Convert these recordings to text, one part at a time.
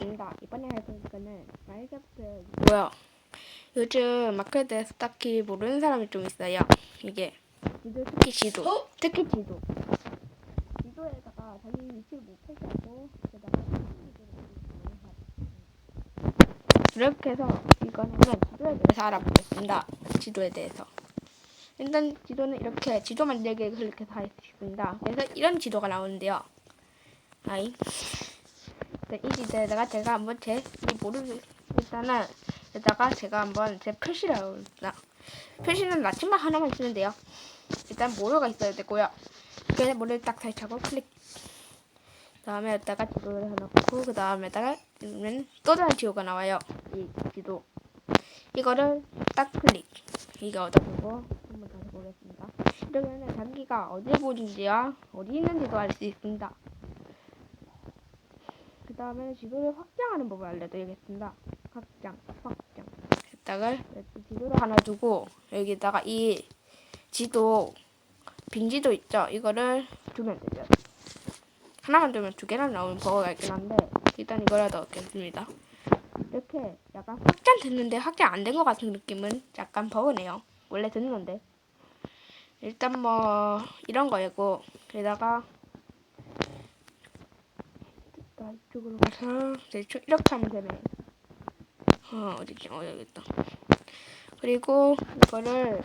입니다. 이번에 해볼 거는 마이크래프트 뭐야? 요즘 마크에 대해서 딱히 모르는 사람이 좀 있어요. 이게 지도 특히 지도 특히 지도 지도에다가 자기 위치를 못 표시하고 게다가 이렇게 해서 이거는 지도에 대해서 알아보겠습니다. 지도에 대해서 일단 지도는 이렇게 지도 만들기에 클릭해서 할 수 있습니다. 그래서 이런 지도가 나오는데요. 아이 네, 이 지도에다가 제가 한번 제 이 모르는 일단은 여기다가 제가 한번 제 표시를 해봅니다. 표시는 마지막 하나만 쓰면 돼요. 일단 모르가 있어야 되고요. 그래서 모르를 딱 설치하고 클릭. 다음에 여기다가 지도를 해놓고 그 다음에다가 또 다른 지도가 나와요. 이 지도. 이거를 딱 클릭. 이거 얻어보고 한번 다시 보겠습니다. 이러면은 자기가 어디에 보는지와 어디 있는지도 알 수 있습니다. 그 다음에 지도를 확장하는 법을 알려드리겠습니다. 확장, 확장. 여기다가 지도를 하나 두고 여기다가 이 지도 빈 지도 있죠? 이거를 두면 되죠. 하나만 두면 두 개나 나오는 버거가 있긴 한데 일단 이거라도 얻겠습니다. 이렇게 약간 확장 됐는데 확장 안 된 것 같은 느낌은 약간 버거네요. 원래 되는 건데. 일단 뭐 이런 거이고 게다가 나 이쪽으로 가서 대충 이렇게 하면 되네. 어 어디지? 어 여기 있다. 그리고 이거를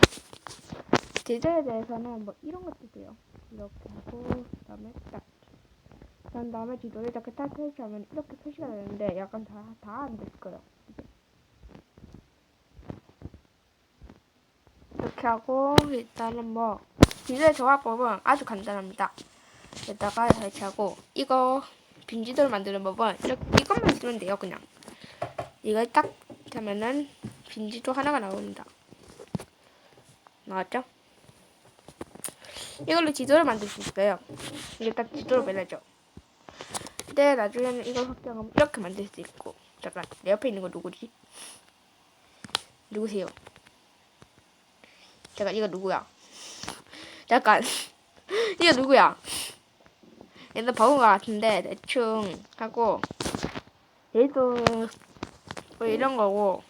제재에 대해서는 뭐 이런 것도 돼요. 이렇게 하고 그 다음에 딱. 그런 다음에 지도를 이렇게 딱 설치하면 이렇게 표시가 되는데 약간 다 다 안 될 거예요. 이렇게 하고 일단은 뭐 지도의 조합법은 아주 간단합니다. 여기다가 설치하고 이거 빈지도를 만드는 법은 이렇게 이것만 쓰면 돼요 그냥 이걸 딱 하면은 빈지도 하나가 나옵니다 나왔죠? 이걸로 지도를 만들 수 있어요 딱 지도로 변하죠 근데 나중에는 이걸 확장하면 이렇게 만들 수 있고 잠깐 내 옆에 있는 거 누구지? 누구세요? 잠깐 이거 누구야? 잠깐 이거 누구야? 옛날 버은 것 같은데 대충 하고. 얘도 뭐 이런 거고.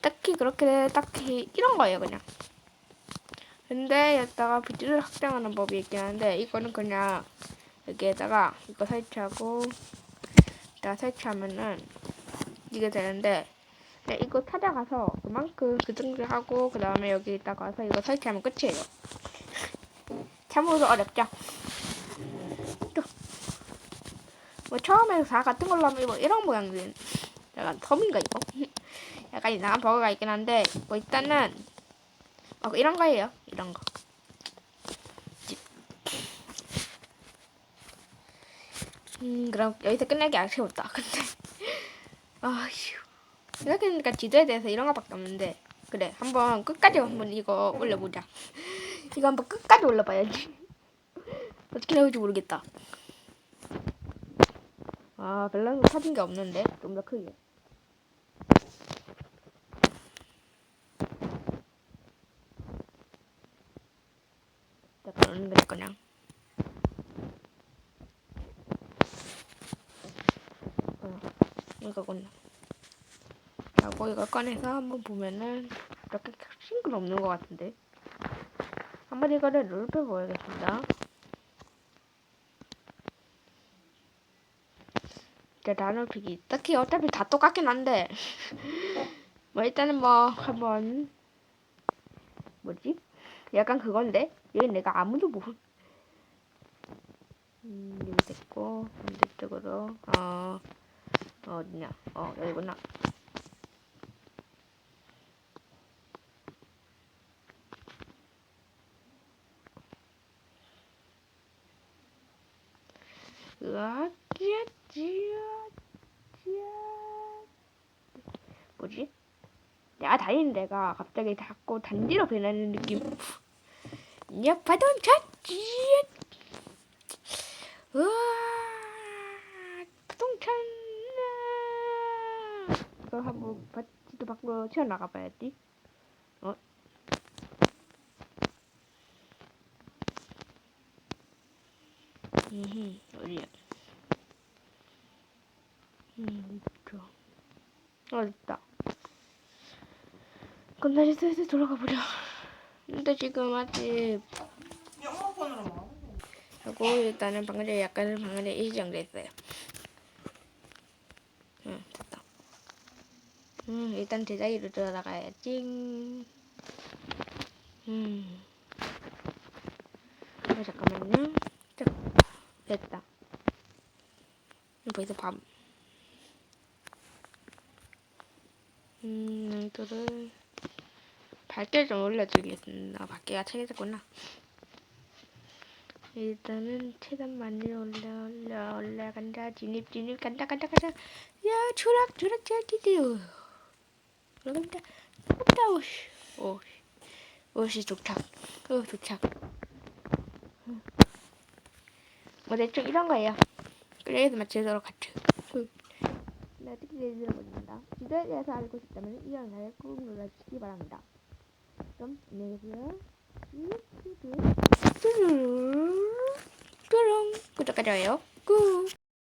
딱히 그렇게 딱히 이런 거예요 그냥. 근데 여기다가 비즈를 확장하는 법이 있긴 한데 이거는 그냥 여기에다가 이거 설치하고 다 설치하면은 이게 되는데 네, 이거 찾아가서 그만큼 그 정도 하고 그 다음에 여기다가 와서 이거 설치하면 끝이에요. 참으로 어렵죠 뭐 처음에 다 같은 걸로 하면 뭐 이런 모양들. 약간 섬인가 이거? 약간 이상한 버거가 있긴 한데 뭐 일단은 어, 이런 거예요 이런 거. 집. 음 그럼 여기서 끝내기 아쉬웠다 근데. 아휴. 생각해보니까 지도에 대해서 이런 거밖에 없는데. 그래 한번 끝까지 한번 이거 올려보자. 이거 한번 끝까지 올려봐야지. 어떻게 나올지 모르겠다 아, 밸런스 찾은 게 없는데 좀 더 크게. 약간 옮길 그냥. 어, 이거군. 하고 이걸 꺼내서 한번 보면은 이렇게 싱글 없는 것 같은데. 한번 이거를 룰pe 보여야겠습니다. 이제 나눠주기. 딱히 어차피 다 똑같긴 한데. 뭐 일단은 뭐 한번 뭐지? 약간 그건데? 여기 내가 아무도 못 음, 여기 됐고 반대쪽으로. 어, 어 어디냐? 어 여기구나. 으악 찌야 찌야 뭐지? 내가 다니는 데가 갑자기 자꾸 단지로 변하는 느낌 야 파동차 찌야 우와 파동차 이거 한번 바지도 밖으로 튀어나가 봐야지 어? 음, 어디야? 음, 있죠. 어, 있다. 그럼 다시 슬슬 돌아가 보자. 근데 지금 아직? 하고 일단은 방금 전에 약간 방금 전에 일정됐어요. 응, 됐다. 음, 일단 제자리로 들어가야지. 음. 어, 잠깐만요. 딱, 됐다. 벌써 밤. 음, 난또를 밝게 좀 올려드리겠습니다. 밖에가 차겠구나. 일단은 최대한 많이 올라 올라 올라간다. 진입 진입. 간다 간다 간다. 야 추락 추락 제기디오 올라간다. 올라간다 오씨 오씨 오씨 도착 어 도착 뭐 대충 이런 거예요. 그래서 맞추도록 하죠 네, 특히 들어보겠습니다 지도에 대해서 알고 싶다면 이런 날에 꾹 눌러주시기 바랍니다 그럼 안녕히 계세요 뚜룽 구독하자요. 꾹